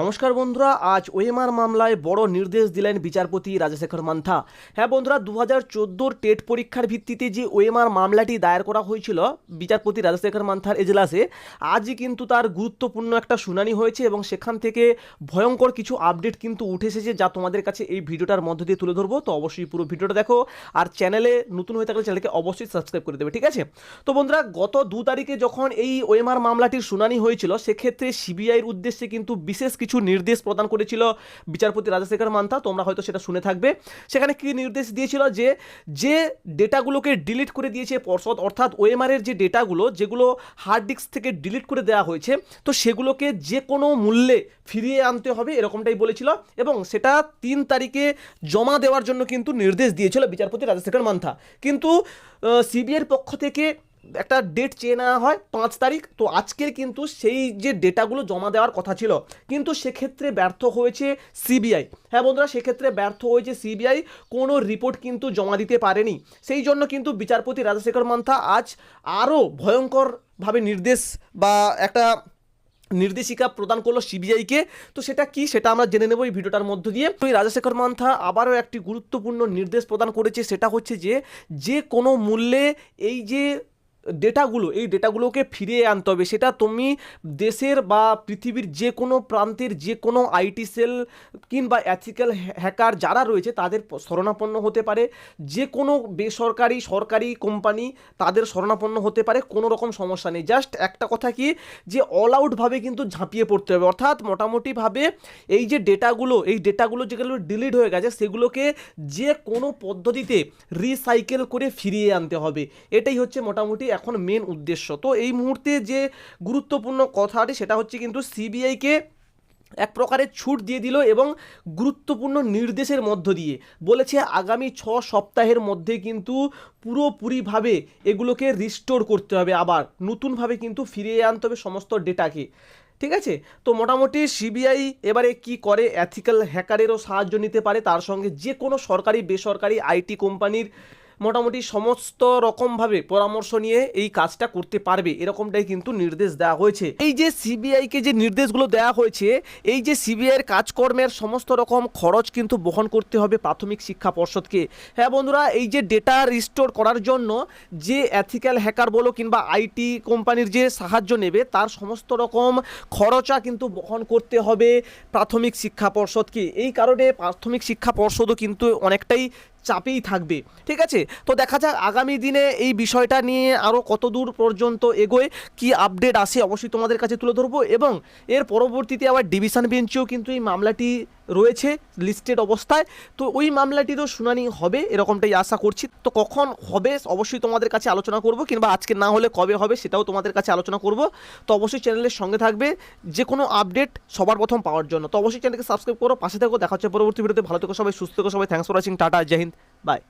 নমস্কার বন্ধুরা, আজ ওএমআর মামলায় বড় নির্দেশ দিলেন বিচারপতি রাজাশেখর মান্থা। হ্যাঁ বন্ধুরা দু হাজার চোদ্দোর টেট পরীক্ষার ভিত্তিতে যে ওএমআর মামলাটি দায়ের করা হয়েছিল বিচারপতি রাজাশেখর মান্থার এজলাসে, আজই কিন্তু তার গুরুত্বপূর্ণ একটা শুনানি হয়েছে এবং সেখান থেকে ভয়ঙ্কর কিছু আপডেট কিন্তু উঠে এসেছে যা তোমাদের কাছে এই ভিডিওটার মধ্য দিয়ে তুলে ধরবো। তো অবশ্যই পুরো ভিডিওটা দেখো আর চ্যানেলে নতুন হয়ে থাকলে চ্যানেলকে অবশ্যই সাবস্ক্রাইব করে দেবে, ঠিক আছে? তো বন্ধুরা, গত দু তারিখে যখন এই ওএমআর মামলাটির শুনানি হয়েছিল, সেক্ষেত্রে সিবিআইয়ের উদ্দেশ্যে কিন্তু বিশেষ কিছু নির্দেশ প্রদান করেছিল বিচারপতি রাজাশেখর মান্থা, তোমরা হয়তো সেটা শুনে থাকবে। সেখানে কি নির্দেশ দিয়েছিল যে যে ডেটাগুলোকে ডিলিট করে দিয়েছে পর্ষদ, অর্থাৎ ওএমআরের যে ডেটাগুলো, যেগুলো হার্ড ডিস্ক থেকে ডিলিট করে দেওয়া হয়েছে, তো সেগুলোকে যে কোনো মূল্যে ফিরিয়ে আনতে হবে এরকমটাই বলেছিল এবং সেটা তিন তারিখে জমা দেওয়ার জন্য কিন্তু নির্দেশ দিয়েছিল বিচারপতি রাজাশেখর মান্থা। কিন্তু সিবিআইয়ের পক্ষ থেকে একটা ডেট চেয়ে নেওয়া হয় পাঁচ তারিখ। তো আজকের কিন্তু সেই যে ডেটাগুলো জমা দেওয়ার কথা ছিল, কিন্তু সেক্ষেত্রে ব্যর্থ হয়েছে সিবিআই হ্যাঁ বন্ধুরা, সেক্ষেত্রে ব্যর্থ হয়েছে সিবিআই কোনো রিপোর্ট কিন্তু জমা দিতে পারেনি। সেই জন্য কিন্তু বিচারপতি রাজাশেখর মান্থা আজ আরও ভয়ঙ্করভাবে নির্দেশ বা একটা নির্দেশিকা প্রদান করল সিবিআইকে তো সেটা কি, সেটা আমরা জেনে নেব এই ভিডিওটার মধ্য দিয়ে। তো এই রাজাশেখর মান্থা আবারও একটি গুরুত্বপূর্ণ নির্দেশ প্রদান করেছে, সেটা হচ্ছে যে যে কোনো মূল্যে এই যে ডেটাগুলো, এই ডেটাগুলোকে ফিরিয়ে আনতে হবে। সেটা তুমি দেশের বা পৃথিবীর যে কোনো প্রান্তের যে কোনো আইটি সেল কিংবা অ্যাথিক্যাল হ্যাকার যারা রয়েছে, তাদের শরণাপন্ন হতে পারে। যে কোনো বেসরকারি, সরকারি কোম্পানি তাদের শরণাপন্ন হতে পারে, কোনো রকম সমস্যা নেই। জাস্ট একটা কথা কি, যে অল আউটভাবে কিন্তু ঝাঁপিয়ে পড়তে হবে। অর্থাৎ মোটামুটিভাবে এই যে ডেটাগুলো, এই ডেটাগুলো যেগুলো ডিলিট হয়ে গেছে, সেগুলোকে যে কোনো পদ্ধতিতে রিসাইকেল করে ফিরিয়ে আনতে হবে। এটাই হচ্ছে মোটামুটি এখন মেন উদ্দেশ্য। তো এই মুহূর্তে যে গুরুত্বপূর্ণ কথাটি, সেটা হচ্ছে কিন্তু সিবিআইকে এক প্রকারের ছুট দিয়ে দিল এবং গুরুত্বপূর্ণ নির্দেশের মধ্য দিয়ে বলেছে আগামী ছ সপ্তাহের মধ্যে কিন্তু পুরোপুরিভাবে এগুলোকে রিস্টোর করতে হবে আবার, নতুনভাবে কিন্তু ফিরিয়ে আনতে হবে সমস্ত ডেটাকে। ঠিক আছে? তো মোটামুটি সিবিআই এবারে কি করে অ্যাথিক্যাল হ্যাকারেরও সাহায্য নিতে পারে, তার সঙ্গে যে কোনো সরকারি, বেসরকারি আইটি কোম্পানির মোটামুটি সমস্ত রকমভাবে পরামর্শ নিয়ে এই কাজটা করতে পারবে, এরকমটাই কিন্তু নির্দেশ দেওয়া হয়েছে। এই যে সিবিআইকে যে নির্দেশগুলো দেওয়া হয়েছে, এই যে সিবিআইয়ের কাজকর্মের সমস্ত রকম খরচ কিন্তু বহন করতে হবে প্রাথমিক শিক্ষা পর্ষদকে। হ্যাঁ বন্ধুরা, এই যে ডেটা রিস্টোর করার জন্য যে অ্যাথিক্যাল হ্যাকার বলো কিংবা আইটি কোম্পানির যে সাহায্য নেবে, তার সমস্ত রকম খরচা কিন্তু বহন করতে হবে প্রাথমিক শিক্ষা পর্ষদকে। এই কারণে প্রাথমিক শিক্ষা পর্ষদও কিন্তু অনেকটাই চাপেই থাকবে। ঠিক আছে? তো দেখা যাক আগামী দিনে এই বিষয়টা নিয়ে আরও কত দূর পর্যন্ত এগোয়, কি আপডেট আসে অবশ্যই তোমাদের কাছে তুলে ধরবো। এবং এর পরবর্তীতে আবার ডিভিশন বেঞ্চেও কিন্তু এই মামলাটি রয়েছে লিস্টেড অবস্থায়। তো ওই মামলাটিরও শুনানি হবে এরকমটাই আশা করছি। তো কখন হবে অবশ্যই তোমাদের কাছে আলোচনা করব, কিংবা আজকে না হলে কবে হবে সেটাও তোমাদের কাছে আলোচনা করব। তো অবশ্যই চ্যানেলের সঙ্গে থাকবে যে কোনো আপডেট সবার প্রথম পাওয়ার জন্য। তো অবশ্যই চ্যানেলকে সাবস্ক্রাইব করো, পাশে থেকো, দেখা হচ্ছে পরবর্তী ভিডিওতে ভালো থেকো সবাই, সুস্থ থেকো সবাই thanks for watching tata, Jai Hind by